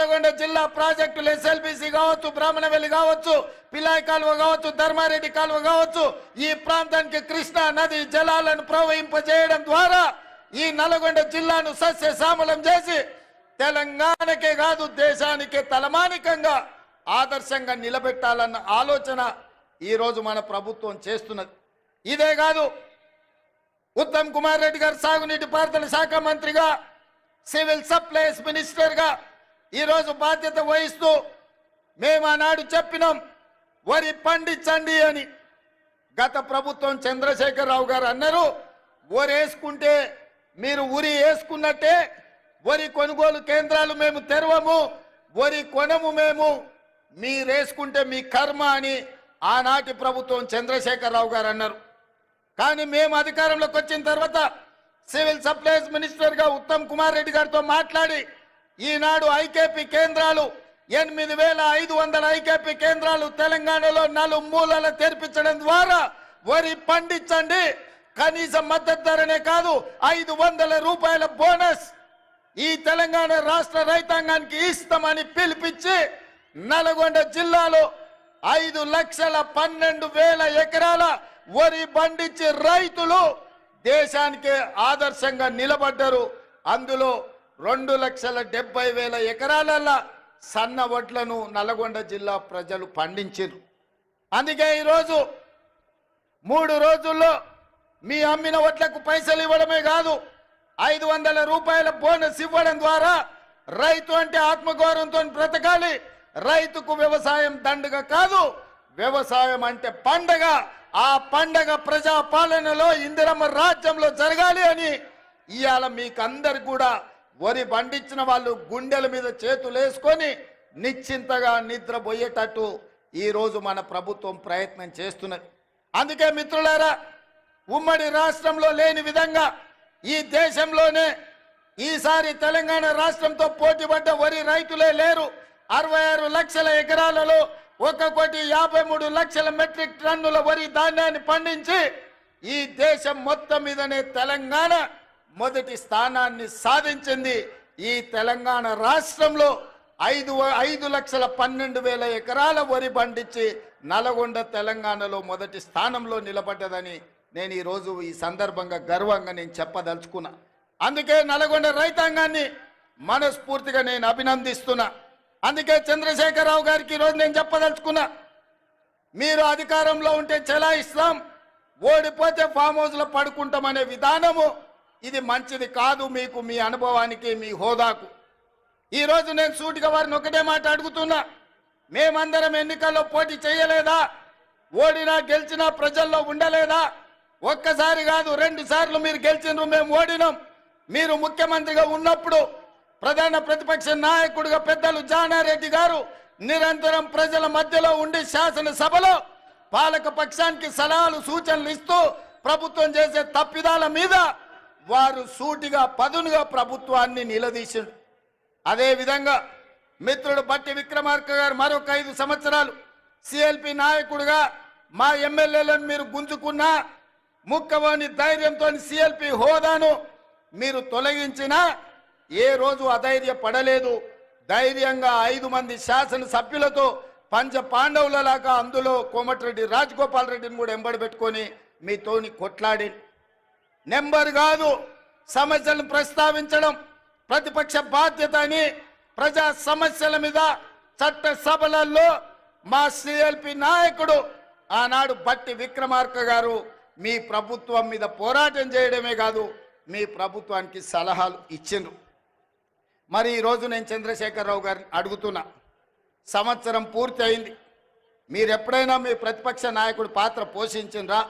నల్గొండ జిల్లా ప్రాజెక్టులు ఎస్ఎల్బిసి కావచ్చు బ్రాహ్మణవెల్లి కావచ్చు పిలాయి కాలువ కావచ్చు ధర్మారెడ్డి కాలువ కావచ్చు ఈ ప్రాంతానికి కృష్ణా నది జలాలను ప్రవహింపజేయడం ద్వారా ఈ నల్గొండ జిల్లాను సస్య సస్యశ్యామలం చేసి తెలంగాణకే కాదు దేశానికే తలమానికంగా ఆదర్శంగా నిలబెట్టాలన్న ఆలోచన ఈరోజు మన ప్రభుత్వం చేస్తున్నది. ఇదే కాదు ఉత్తమ్ కుమార్ రెడ్డి గారు సాగునీటి పారుదల శాఖ మంత్రిగా సివిల్ సప్లైస్ మినిస్టర్గా ఈరోజు బాధ్యత వహిస్తూ మేము ఆనాడు చెప్పినాం వరి పండించండి అని. గత ప్రభుత్వం చంద్రశేఖరరావు గారు అన్నారు వరి వేసుకుంటే మీరు ఉరి వేసుకున్నట్టే వరి కొనుగోలు కేంద్రాలు మేము తెరవము వరి కొనము మేము మీరేసుకుంటే మీ కర్మ అని ఆనాటి ప్రభుత్వం చంద్రశేఖరరావు గారు అన్నారు. కానీ మేము అధికారంలోకి వచ్చిన తర్వాత సివిల్ సప్లైస్ మినిస్టర్గా ఉత్తమ్ కుమార్ రెడ్డి గారితో మాట్లాడి ఈనాడు ఐకేపీ కేంద్రాలు ఎనిమిది వేల ఐదు వందల ఐకేపీ కేంద్రాలు తెలంగాణలో నలుగు మూలల తెరిపించడం ద్వారా వరి పండించండి. కనీస మద్దతు ధరనే కాదు ఐదు వందల రూపాయల బోనస్ ఈ తెలంగాణ రాష్ట్ర రైతాంగానికి ఇస్తామని పిలిపించి నల్గొండ జిల్లాలో ఐదు లక్షల పన్నెండు వేల ఎకరాల వరి పండించే రైతులు దేశానికి ఆదర్శంగా నిలబడ్డారు. అందులో రెండు లక్షల డెబ్బై వేల ఎకరాలల్ల సన్న వడ్లను నల్గొండ జిల్లా ప్రజలు పండించారు అందుకే ఈరోజు మూడు రోజుల్లో మీ అమ్మిన వడ్లకు పైసలు ఇవ్వడమే కాదు ఐదు వందల రూపాయల బోనస్ ఇవ్వడం ద్వారా రైతు అంటే ఆత్మగౌరవంతో బ్రతకాలి. రైతుకు వ్యవసాయం దండగ కాదు వ్యవసాయం అంటే పండగ. ఆ పండగ ప్రజా పాలనలో ఇందిరమ్మ రాజ్యంలో జరగాలి అని ఇవాళ మీకందరు కూడా వరి పండించిన వాళ్ళు గుండెల మీద చేతులు వేసుకొని నిశ్చింతగా నిద్రపోయేటట్టు ఈరోజు మన ప్రభుత్వం ప్రయత్నం చేస్తున్నది. అందుకే మిత్రులారా ఉమ్మడి రాష్ట్రంలో లేని విధంగా ఈ దేశంలోనే ఈసారి తెలంగాణ రాష్ట్రంతో పోటీపడ్డ వరి రైతులే లేరు. అరవై ఆరు లక్షల ఎకరాలలో ఒక కోటి యాభై మూడు లక్షల మెట్రిక్ టన్నుల వరి ధాన్యాన్ని పండించి ఈ దేశం మొత్తం మీదనే తెలంగాణ మొదటి స్థానాన్ని సాధించింది ఈ తెలంగాణ రాష్ట్రంలో ఐదు ఐదు లక్షల పన్నెండు వేల ఎకరాల వరి పండించి నల్గొండ తెలంగాణలో మొదటి స్థానంలో నిలబడ్డదని నేను ఈరోజు ఈ సందర్భంగా గర్వంగా నేను చెప్పదలుచుకున్నా. అందుకే నల్గొండ రైతాంగాన్ని మనస్ఫూర్తిగా నేను అభినందిస్తున్నా. అందుకే చంద్రశేఖరరావు గారికి ఈరోజు నేను చెప్పదలుచుకున్నా. మీరు అధికారంలో ఉంటే చెలాయిస్తాం ఓడిపోతే ఫామ్ హౌస్లో పడుకుంటామనే విధానము ఇది మంచిది కాదు మీకు మీ అనుభవానికి మీ హోదాకు. ఈరోజు నేను సూటిగా వారిని ఒకటే మాట అడుగుతున్నా. మేమందరం ఎన్నికల్లో పోటీ చేయలేదా? ఓడినా గెలిచినా ప్రజల్లో ఉండలేదా? ఒక్కసారి కాదు రెండు సార్లు మీరు గెలిచినారు మేము ఓడినాం. మీరు ముఖ్యమంత్రిగా ఉన్నప్పుడు ప్రధాన ప్రతిపక్ష నాయకుడిగా పెద్దలు జానారెడ్డి గారు నిరంతరం ప్రజల మధ్యలో ఉండి శాసనసభలో పాలక పక్షానికి సలహాలు సూచనలు ఇస్తూ ప్రభుత్వం చేసే తప్పిదాల మీద వారు సూటిగా పదునుగా ప్రభుత్వాన్ని నిలదీసిండు అదే విధంగా మిత్రుడు బట్టి విక్రమార్క గారు మరొక ఐదు సంవత్సరాలు సిఎల్పి నాయకుడిగా మా ఎమ్మెల్యేలను మీరు గుంజుకున్నా ముక్కవని ధైర్యంతో సిఎల్పి హోదాను మీరు తొలగించినా ఏ రోజు అధైర్య పడలేదు ధైర్యంగా ఐదు మంది శాసనసభ్యులతో పంచ పాండవులలాగా అందులో కోమటిరెడ్డి రాజగోపాల్ రెడ్డిని కూడా ఎంబడి పెట్టుకొని మీతోని కొట్లాడి నెంబర్ కాదు. సమస్యలను ప్రస్తావించడం ప్రతిపక్ష బాధ్యత అని ప్రజా సమస్యల మీద చట్ట సభలలో మా సిఎల్పి నాయకుడు ఆనాడు బట్టి విక్రమార్క గారు మీ ప్రభుత్వం మీద పోరాటం చేయడమే కాదు మీ ప్రభుత్వానికి సలహాలు ఇచ్చిండ్రు. మరి ఈరోజు నేను చంద్రశేఖరరావు గారిని అడుగుతున్నా సంవత్సరం పూర్తి అయింది. మీరు ఎప్పుడైనా మీ ప్రతిపక్ష నాయకుడు పాత్ర పోషించిండ్రా?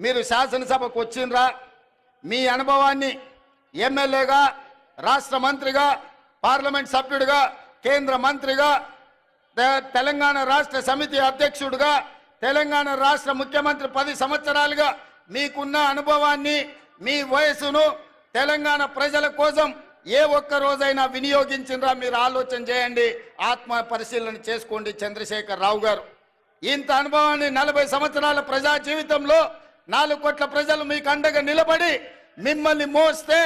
మీరు శాసనసభకు వచ్చిండ్రా? మీ అనుభవాన్ని ఎమ్మెల్యేగా రాష్ట్ర మంత్రిగా పార్లమెంట్ సభ్యుడిగా కేంద్ర మంత్రిగా తె- తెలంగాణ రాష్ట్ర సమితి అధ్యక్షుడిగా తెలంగాణ రాష్ట్ర ముఖ్యమంత్రి పది సంవత్సరాలుగా మీకున్న అనుభవాన్ని మీ వయసును తెలంగాణ ప్రజల కోసం ఏ ఒక్క రోజైనా వినియోగించినరా మీరు ఆలోచన చేయండి. ఆత్మ పరిశీలన చేసుకోండి చంద్రశేఖర్ రావు గారు. ఇంత అనుభవాన్ని నలభై సంవత్సరాల ప్రజా జీవితంలో నాలుగు కోట్ల ప్రజలు మీకు అండగా నిలబడి మిమ్మల్ని మోస్తే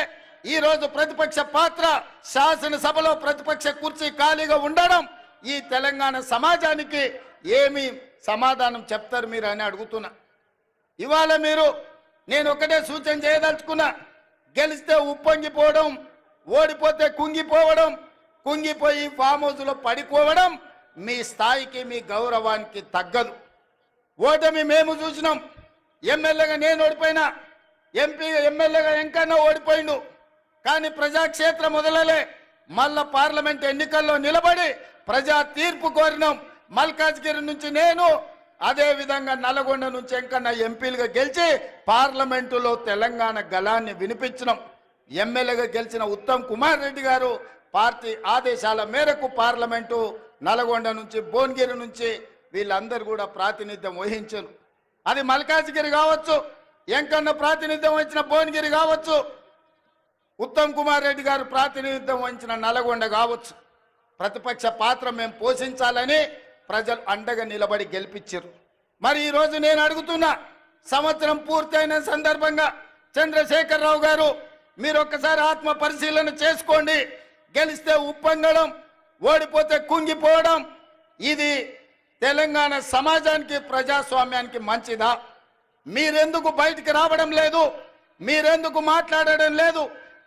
ఈ రోజు ప్రతిపక్ష పాత్ర శాసనసభలో ప్రతిపక్ష కుర్చీ ఖాళీగా ఉండడం ఈ తెలంగాణ సమాజానికి ఏమి సమాధానం చెప్తారు మీరు అని అడుగుతున్నా. ఇవాళ మీరు నేను ఒకటే సూచన చేయదలుచుకున్నా గెలిస్తే ఉప్పొంగిపోవడం ఓడిపోతే కుంగిపోవడం కుంగిపోయి ఫామ్ హౌస్లో పడిపోవడం మీ స్థాయికి మీ గౌరవానికి తగ్గదు. ఓటమి మేము చూసినాం. ఎమ్మెల్యేగా నేను ఓడిపోయినా ఎంపీ ఎమ్మెల్యేగా ఎంకన్నా ఓడిపోయిండు. కానీ ప్రజాక్షేత్రం మొదలలే. మళ్ళా పార్లమెంట్ ఎన్నికల్లో నిలబడి ప్రజా తీర్పు కోరినాం. మల్కాజ్గిరి నుంచి నేను అదే విధంగా నల్గొండ నుంచి ఎంకన్నా ఎంపీలుగా గెలిచి పార్లమెంటులో తెలంగాణ గళాన్ని వినిపించినాం. ఎమ్మెల్యేగా గెలిచిన ఉత్తమ్ కుమార్ రెడ్డి గారు పార్టీ ఆదేశాల మేరకు పార్లమెంటు నల్గొండ నుంచి భువనగిరి నుంచి వీళ్ళందరూ కూడా ప్రాతినిధ్యం వహించారు. అది మల్కాజ్గిరి కావచ్చు ఎంకన్న ప్రాతినిధ్యం వహించిన భువనగిరి కావచ్చు ఉత్తమ్ కుమార్ రెడ్డి గారు ప్రాతినిధ్యం వహించిన నల్గొండ కావచ్చు. ప్రతిపక్ష పాత్ర మేము పోషించాలని ప్రజలు అండగా నిలబడి గెలిపించారు. మరి ఈరోజు నేను అడుగుతున్నా సంవత్సరం పూర్తయిన సందర్భంగా చంద్రశేఖరరావు గారు మీరు ఒక్కసారి ఆత్మ పరిశీలన చేసుకోండి. గెలిస్తే ఉప్పొంగడం ఓడిపోతే కుంగిపోవడం ఇది తెలంగాణ సమాజానికి ప్రజాస్వామ్యానికి మంచిదా? మీరెందుకు బయటికి రావడం లేదు? మీరెందుకు మాట్లాడడం లేదు?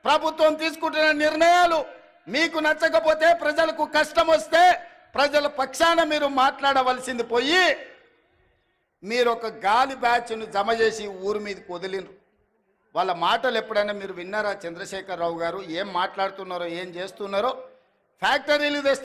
ప్రభుత్వం తీసుకుంటున్న నిర్ణయాలు మీకు నచ్చకపోతే ప్రజలకు కష్టం వస్తే ప్రజల పక్షాన మీరు మాట్లాడవలసింది పోయి మీరు ఒక గాలి బ్యాచ్ను జమ చేసి ఊరి మీదకి వదిలినరు వాళ్ళ మాటలు ఎప్పుడైనా మీరు విన్నారా చంద్రశేఖరరావు గారు? ఏం మాట్లాడుతున్నారో ఏం చేస్తున్నారో? ఫ్యాక్టరీలు తెస్తే